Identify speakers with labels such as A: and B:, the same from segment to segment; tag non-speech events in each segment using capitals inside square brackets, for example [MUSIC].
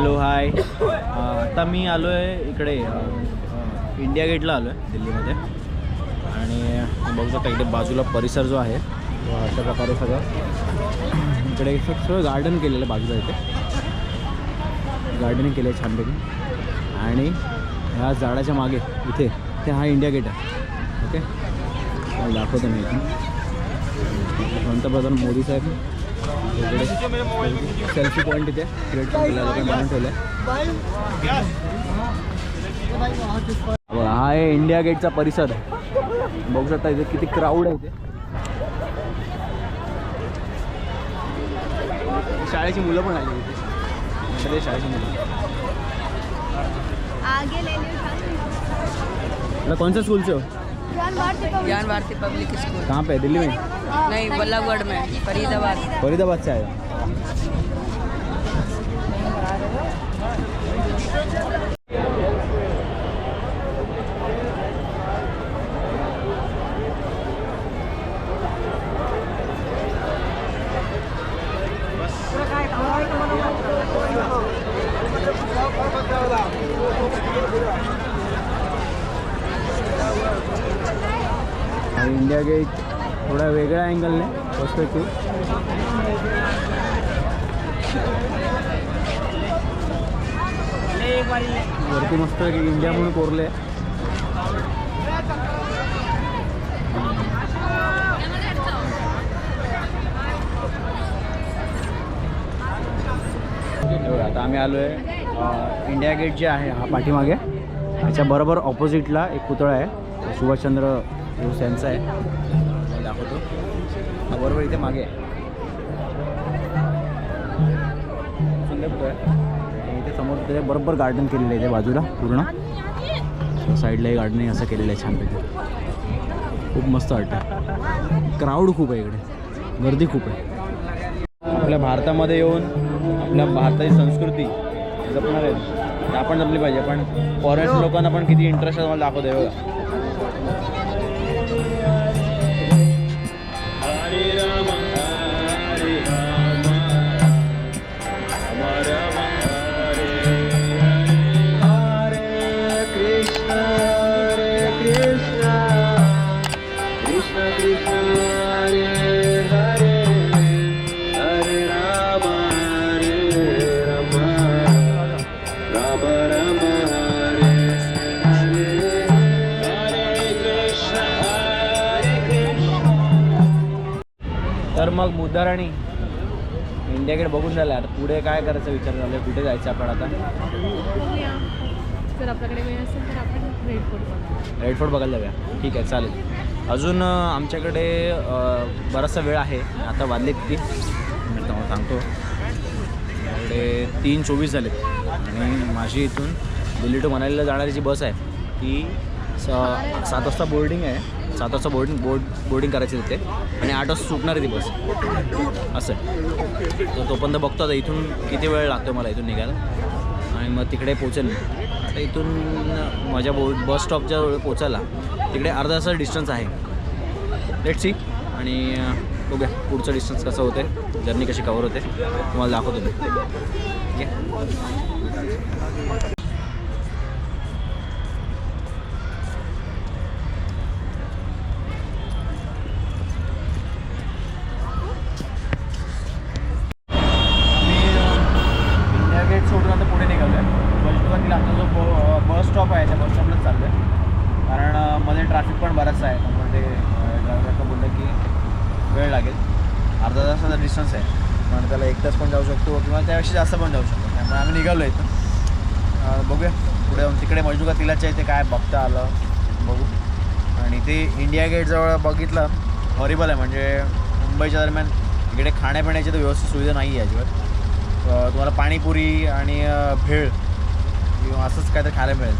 A: Hello hi uh, आता मी आलो आहे इकडे इंडिया गेटला आलो आहे दिल्लीमध्ये. आणि बघू शकता इकडे बाजूला परिसर जो आहे तो अशा प्रकारे सगळं. इकडे सगळं गार्डन केलेलं आहे बाजूला इथे. गार्डनिंग केलं आहे छानपैकी. आणि ह्या झाडाच्या मागे इथे ते हा इंडिया गेट आहे. ओके दाखवतो मी इथून. पंतप्रधान मोदी साहेब. इकडे सेल्फी पॉईंट इथे. क्रिएट बनवून ठेवलं बघा, हा आहे इंडिया गेटचा परिसर. बघू शकता इथे किती क्राऊड आहे इथे. शाळेची मुलं पण आली इथे. सगळे शाळेची मुलं.
B: आगे ले ज्ञान भारती पब्लिक
C: स्कूल
A: कहाँ पे दिल्ली में?
C: नहीं बल्लभगढ़ में फरीदाबाद.
A: फरीदाबाद से आया हा इंडिया गेट थोडा वेगळ्या अँगलने पर्स्पेक्टिव्ह वरती मस्त की इंडिया म्हणून कोरले आता आम्ही आलो आहे इंडिया गेट जे आहे हा पाठीमागे. ह्याच्या बरोबर ऑपोजिटला एक पुतळा आहे सुभाषचंद्र बोस यांचा आहे. दाखवतो. हा बरोबर इथे मागे आहे. इथे समोर त्याच्या बरोबर गार्डन केलेलं आहे त्या बाजूला पूर्ण. साईडलाही गार्डनिंग असं केलेलं आहे छानपैकी. खूप मस्त वाटतं क्राऊड खूप आहे इकडे. गर्दी खूप आहे. आपल्या भारतामध्ये येऊन आपल्या भारताची संस्कृती जपणार आहेत. आपण जपली पाहिजे पण फॉरेन लोकांना पण किती इंटरेस्ट आहे मला दाखवतो बघा. मग मुद्दा राणी इंडिया गेट बघून झालं. आता पुढे काय करायचं विचार झाला कुठे जायचं आपण आता?
B: बघूया. जर आपल्याकडे वेळ असेल तर आपण रेड फोर्ट बघू
A: रेड फोर्ट बघायला जाऊया. ठीक आहे चालेल. अजून आमच्याकडे बराचसा वेळ आहे. आता वाजले किती? मी तुम्हाला सांगतो इकडे तीन चोवीस झालेत. आणि माझी इथून दिल्ली टू मनालीला जाणारी जी बस आहे ती स सात वाजता बोर्डिंग आहे. सात वाजता बोर्डिंग बोर्ड बोर्डिंग करायची तिथे. आणि आठ वाजता सुटणार आहे ती बस असं तर तोपर्यंत बघतो आता इथून किती वेळ लागतो मला इथून निघायला. आणि मग तिकडे पोचेल मी. आता इथून माझ्या बो बस स्टॉपच्या पोचायला तिकडे अर्धा तास डिस्टन्स आहे. लेट सी आणि बघूया पुढचं डिस्टन्स कसं होते जर्नी कशी कवर होते. तुम्हाला दाखवतो मी. ठीक आहे मी इंडिया गेट सोडून आता पुढे निघालो आहे बसला आता जो ब बस स्टॉप आहे त्या बस स्टॉपलाच चाललो आहे कारण अ, मध्ये ट्रॅफिक पण बराचसा आहे त्यामुळे ते ड्रायव्हरला बोललं की वेळ लागेल अर्धा तासाचा डिस्टन्स आहे. पण त्याला एक तास पण जाऊ शकतो किंवा त्यापेक्षा जास्त पण जाऊ शकतो. त्यामुळे आम्ही निघालो इथं बघूया. पुढे जाऊन तिकडे मजूका तिलाच्या इथे काय बघता आलं बघू. आणि ते इंडिया गेटजवळ बघितलं हॉरिबल आहे. म्हणजे मुंबईच्या दरम्यान इकडे खाण्यापिण्याची तर व्यवस्थित सुविधा नाही आहे अजिबात तुम्हाला पाणीपुरी आणि भेळ किंवा असंच काहीतरी खायला मिळेल.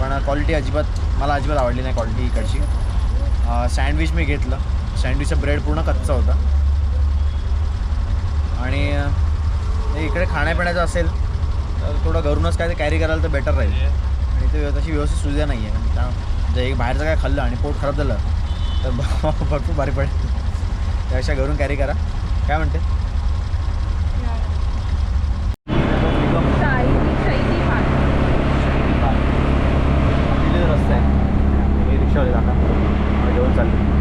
A: पण क्वालिटी अजिबात मला अजिबात आवडली नाही क्वालिटी इकडची. सँडविच मी घेतलं. सँडविचचा ब्रेड पूर्ण कच्चा होता. इकडे खाण्यापिण्याचं असेल तर थोडं घरूनच काय ते कॅरी करायला तर बेटर राहील. आणि ते तशी व्यवस्थित सुविधा नाही आहे त्या जे बाहेरचं काय खाल्लं आणि पोट खराब झालं तर [LAUGHS] भरपूर भारी पडेल. त्यापेक्षा घरून कॅरी करा. काय म्हणते? रस्ता आहे. रिक्षावाले दाखवा घेऊन चालले.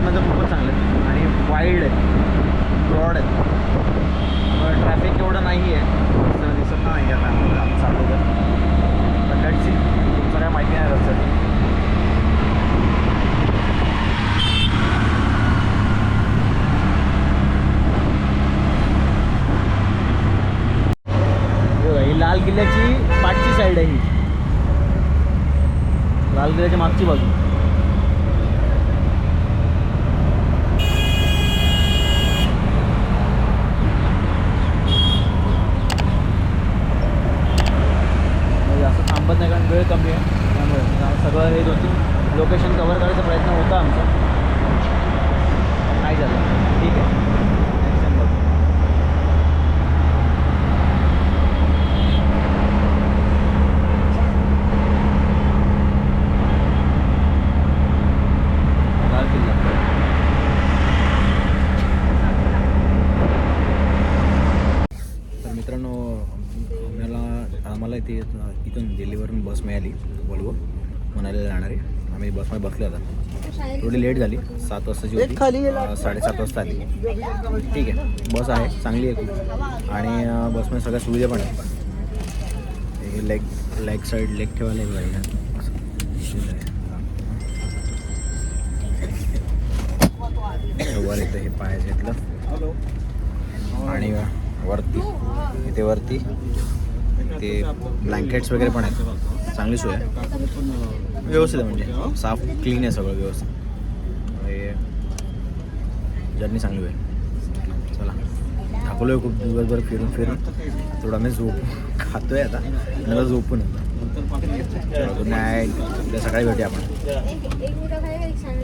A: मुंबईच्या दरम्यान खूपच चांगले आहेत. आणि वाईल्ड आहे ब्रॉड आहे त्यामुळे ट्रॅफिक एवढं नाही आहे रस्त्याला दिसत नाही आता. आम्ही चालू तर पण लेट्स तुमचं काय माहिती नाही रस्त्याची लाल किल्ल्याची पाठची साईड आहे ही. लाल किल्ल्याच्या मागची बाजू म्हणजे असं थांबत नाही कारण वेळ कमी आहे त्यामुळे कारण सगळं हे दोन तीन लोकेशन कवर करायचा प्रयत्न होता आमचा पण नाही झालं ठीक आहे नेक्स्ट टाइम बघू लाल किल्ला तर मित्रांनो आम्हाला आम्हाला इथे इथून दिल्लीवरून बस मिळाली वॉल्वो मनालीला जाणारी. आम्ही बसमध्ये बसलो आता. थोडी लेट झाली सात वाजताची होती. साडेसात वाजता आली. ठीक आहे. बस आहे चांगली आहे खूप. आणि बसमध्ये सगळ्या सुविधा पण आहेत. हे लेग लेग साईड लेग ठेवायला आहे. हा. वर येतं हे पायाचं घेतलं आणि वरती. इथे वरती. ते ब्लँकेट्स वगैरे पण आहेत चांगली सोय आहे व्यवस्थित आहे म्हणजे साफ क्लीन आहे सगळं व्यवस्थित जर्नी चांगली होईल चला थकलो आहे खूप दिवसभर फिरून फिरून थोडा मी झोप खातोय आता मला झोपून गुड नाईट उद्या सकाळी भेटूया आपण